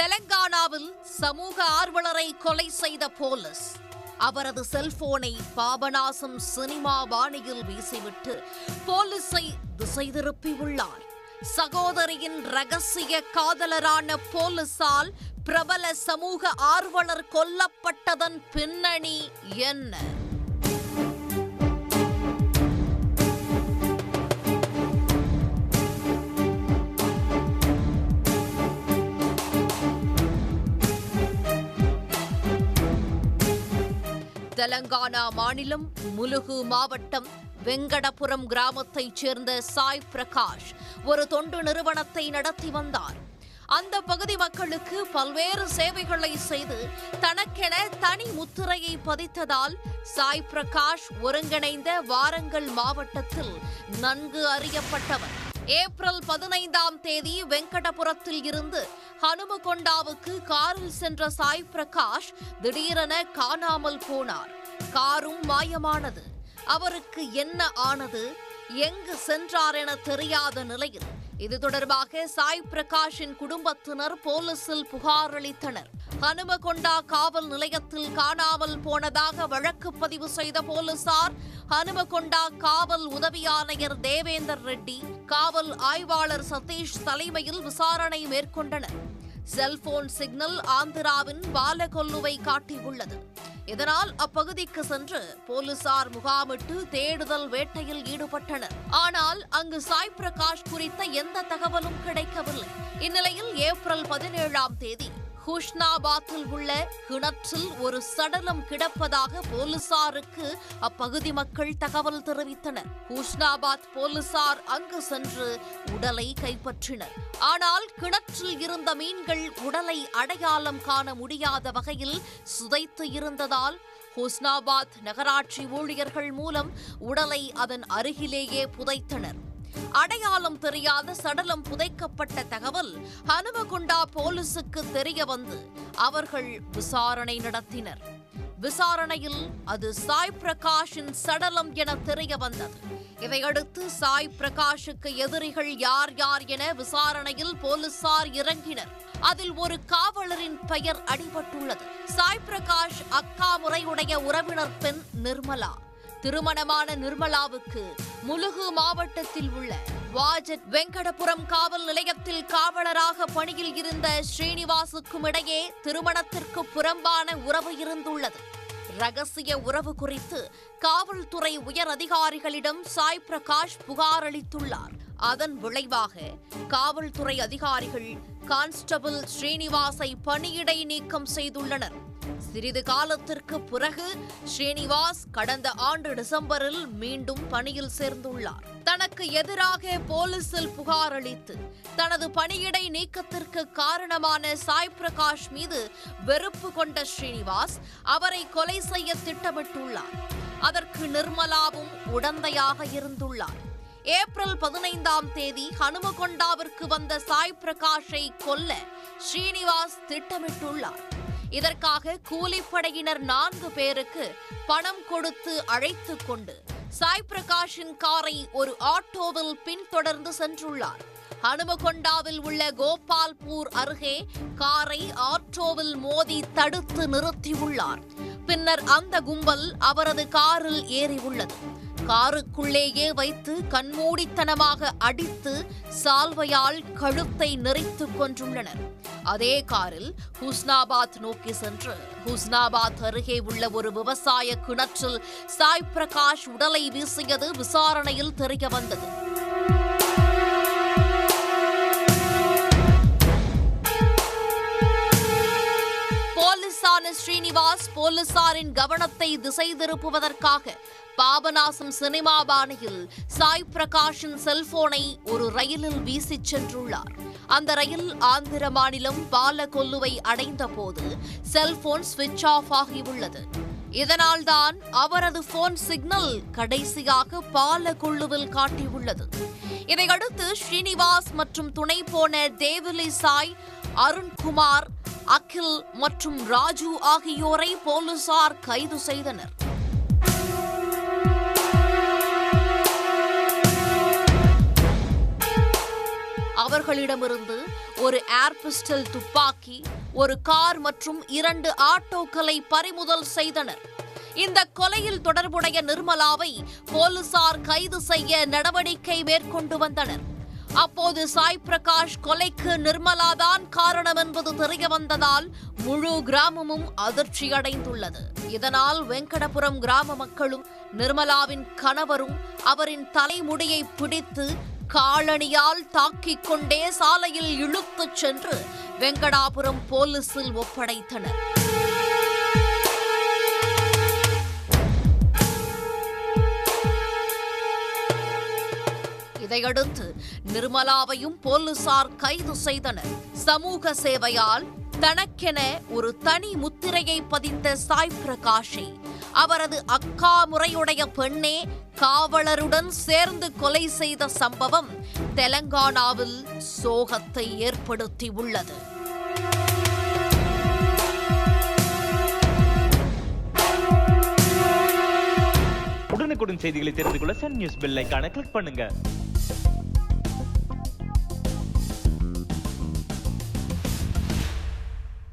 தெலங்கானாவில் சமூக ஆர்வலரை கொலை செய்த போலீஸ். அவரது செல்போனை பாபநாசம் சினிமா பாணியில் வீசிவிட்டு போலீஸை திசை திருப்பியுள்ளார் சகோதரியின் ரகசிய காதலரான போலீசால் பிரபல சமூக ஆர்வலர் கொல்லப்பட்டதன் பின்னணி என்ன? தெலங்கானா மாநிலம் முலுகு மாவட்டம் வெங்கடபுரம் கிராமத்தைச் சேர்ந்த சாய் பிரகாஷ் ஒரு தொண்டு நிறுவனத்தை நடத்தி வந்தார். அந்த பகுதி மக்களுக்கு பல்வேறு சேவைகளை செய்து தனக்கென தனி முத்திரையை பதித்ததால் சாய் பிரகாஷ் ஒருங்கிணைந்த வாரங்கல் மாவட்டத்தில் நன்கு அறியப்பட்டவர். ஏப்ரல் பதினைந்தாம் தேதி வெங்கடபுரத்தில் இருந்து ஹனுமகொண்டாவுக்கு காரில் சென்ற சாய் பிரகாஷ் திடீரென காணாமல் போனார். காரும் மாயமானது. அவருக்கு என்ன ஆனது? எங்கு சென்றார் என தெரியாத நிலையில் இது தொடர்பாக சாய் பிரகாஷின் குடும்பத்தினர் போலீசில் புகார் அளித்தனர். ஹனுமகொண்டா காவல் நிலையத்தில் காணாமல் போனதாக வழக்கு பதிவு செய்த போலீசார் ஹனுமகொண்டா காவல் உதவி ஆணையர் தேவேந்தர் ரெட்டி காவல் ஆய்வாளர் சதீஷ் தலைமையில் விசாரணை மேற்கொண்டனர். செல்போன் சிக்னல் ஆந்திராவின் பாலகொல்லுவை காட்டியுள்ளது. இதனால் அப்பகுதிக்கு சென்று போலீசார் முகாமிட்டு தேடுதல் வேட்டையில் ஈடுபட்டனர். ஆனால் அங்கு சாய் பிரகாஷ் குறித்த எந்த தகவலும் கிடைக்கவில்லை. இந்நிலையில் ஏப்ரல் பதினேழாம் தேதி ஹுஷ்னாபாத்தில் உள்ள கிணற்றில் ஒரு சடலம் கிடப்பதாக போலீசாருக்கு அப்பகுதி மக்கள் தகவல் தெரிவித்தனர். ஹுஷ்னாபாத் போலீசார் அங்கு சென்று உடலை கைப்பற்றினர். ஆனால் கிணற்றில் இருந்த மீன்கள் உடலை அடையாளம் காண முடியாத வகையில் சுதைத்து இருந்ததால் ஹுஸ்னாபாத் நகராட்சி ஊழியர்கள் மூலம் உடலை அதன் அருகிலேயே புதைத்தனர். அடையாளம் தெரியாத சடலம் புதைக்கப்பட்ட தகவல் ஹனுமகுண்டா போலீசுக்கு தெரிய வந்து அவர்கள் விசாரணை நடத்தினர். விசாரணையில் அது சாய் பிரகாஷின் சடலம் என தெரிய வந்தது. இதையடுத்து சாய் பிரகாஷுக்கு எதிரிகள் யார் யார் என விசாரணையில் போலீசார் இறங்கினர். அதில் ஒரு காவலரின் பெயர் அடிபட்டுள்ளது. சாய் பிரகாஷ் அக்கா முறையுடைய உறவினர் பெண் நிர்மலா. திருமணமான நிர்மலாவுக்கு முலுகு மாவட்டத்தில் உள்ள வாஜட் வெங்கடபுரம் காவல் நிலையத்தில் காவலராக பணியில் இருந்த ஸ்ரீனிவாசுக்கும் இடையே திருமணத்திற்கு புறம்பான உறவு இருந்துள்ளது. ரகசிய உறவு குறித்து காவல்துறை உயர் அதிகாரிகளிடம் சாய் பிரகாஷ் புகார் அளித்துள்ளார். அதன் விளைவாக காவல்துறை அதிகாரிகள் கான்ஸ்டபிள் ஸ்ரீனிவாசை பணியிடை நீக்கம் செய்துள்ளனர். சிறிது காலத்திற்கு பிறகு ஸ்ரீனிவாஸ் கடந்த ஆண்டு டிசம்பரில் மீண்டும் பணியில் சேர்ந்துள்ளார். தனக்கு எதிராக போலீசில் புகார் அளித்து தனது பணியிடை நீக்கத்திற்கு காரணமான சாய் பிரகாஷ் மீது வெறுப்பு கொண்ட ஸ்ரீனிவாஸ் அவரை கொலை செய்ய திட்டமிட்டுள்ளார். அதற்கு நிர்மலாவும் உடந்தையாக இருந்துள்ளார். ஏப்ரல் பதினைந்தாம் தேதி ஹனுமகொண்டாவிற்கு வந்த சாய் பிரகாஷை கொல்ல ஸ்ரீனிவாஸ் திட்டமிட்டுள்ளார். இதற்காக கூலிப்படையினர் நான்கு பேருக்கு பணம் கொடுத்து அழைத்து கொண்டு சாய் பிரகாஷின் காரை ஒரு ஆட்டோவில் பின்தொடர்ந்து சென்றுள்ளார். ஹனுமகொண்டாவில் உள்ள கோபால்பூர் அருகே காரை ஆட்டோவில் மோதி தடுத்து நிறுத்தியுள்ளார். பின்னர் அந்த கும்பல் அவரது காரில் ஏறியுள்ளது. காருக்குள்ளேயே வைத்து கண்மூடித்தனமாக அடித்து சால்வையால் கழுத்தை நிறைத்து கொன்றுள்ளனர். அதே காரில் ஹுஸ்னாபாத் நோக்கி சென்று ஹுஸ்னாபாத் அருகே உள்ள ஒரு விவசாய கிணற்றில் சாய் பிரகாஷ் உடலை வீசியது விசாரணையில் தெரிய வந்தது. போலீசான ஸ்ரீனிவாஸ் போலீசாரின் கவனத்தை திசை திருப்புவதற்காக பாபநாசம் சினிமா பாணியில் சாய் பிரகாஷின் செல்போனை ஒரு ரயிலில் வீசிச் சென்றுள்ளார். அந்த ரயில் ஆந்திர மாநிலம் பாலகொல்லுவை அடைந்த போது செல்போன் சுவிட்ச் ஆஃப் ஆகியுள்ளது. இதனால்தான் அவரது போன் சிக்னல் கடைசியாக பாலகொல்லுவில் காட்டியுள்ளது. இதையடுத்து ஸ்ரீனிவாஸ் மற்றும் துணை போன தேவிலி சாய் அருண்குமார் அகில் மற்றும் ராஜு ஆகியோரை போலீசார் கைது செய்தனர். அவர்களிடமிருந்து ஒரு ஏர் பிஸ்டல் துப்பாக்கி ஒரு கார் மற்றும் இரண்டு ஆட்டோக்களை பறிமுதல் செய்தனர். இந்த கொலையில் தொடர்புடைய நிர்மலாவை போலீசார் கைது செய்ய நடவடிக்கை மேற்கொண்டு வந்தனர். அப்போது சாய் பிரகாஷ் கொலைக்கு நிர்மலாதான் காரணம் என்பது தெரிய வந்ததால் முழு கிராமமும் அதிர்ச்சியடைந்துள்ளது. இதனால் வெங்கடபுரம் கிராம மக்களும் நிர்மலாவின் கணவரும் அவரின் தலைமுடியை பிடித்து காலணியால் தாக்கிக் கொண்டே சாலையில் இழுத்துச் சென்று வெங்கடாபுரம் போலீசில் ஒப்படைத்தனர். இதையடுத்து நிர்மலாவையும் போலீசார் கைது செய்தனர். சமூக சேவையால் தனக்கென ஒரு தனி முத்திரையை பதித்த சாய் பிரகாஷை அவரது அக்கா முறையுடைய பெண்ணே காவலருடன் சேர்ந்து கொலை செய்த சம்பவம் தெலங்கானாவில் சோகத்தை ஏற்படுத்தியுள்ளது. உடனுக்குடன் செய்திகளை தெரிந்து கொள்ள சன் நியூஸ் பெல் ஐகானை கிளிக் பண்ணுங்க.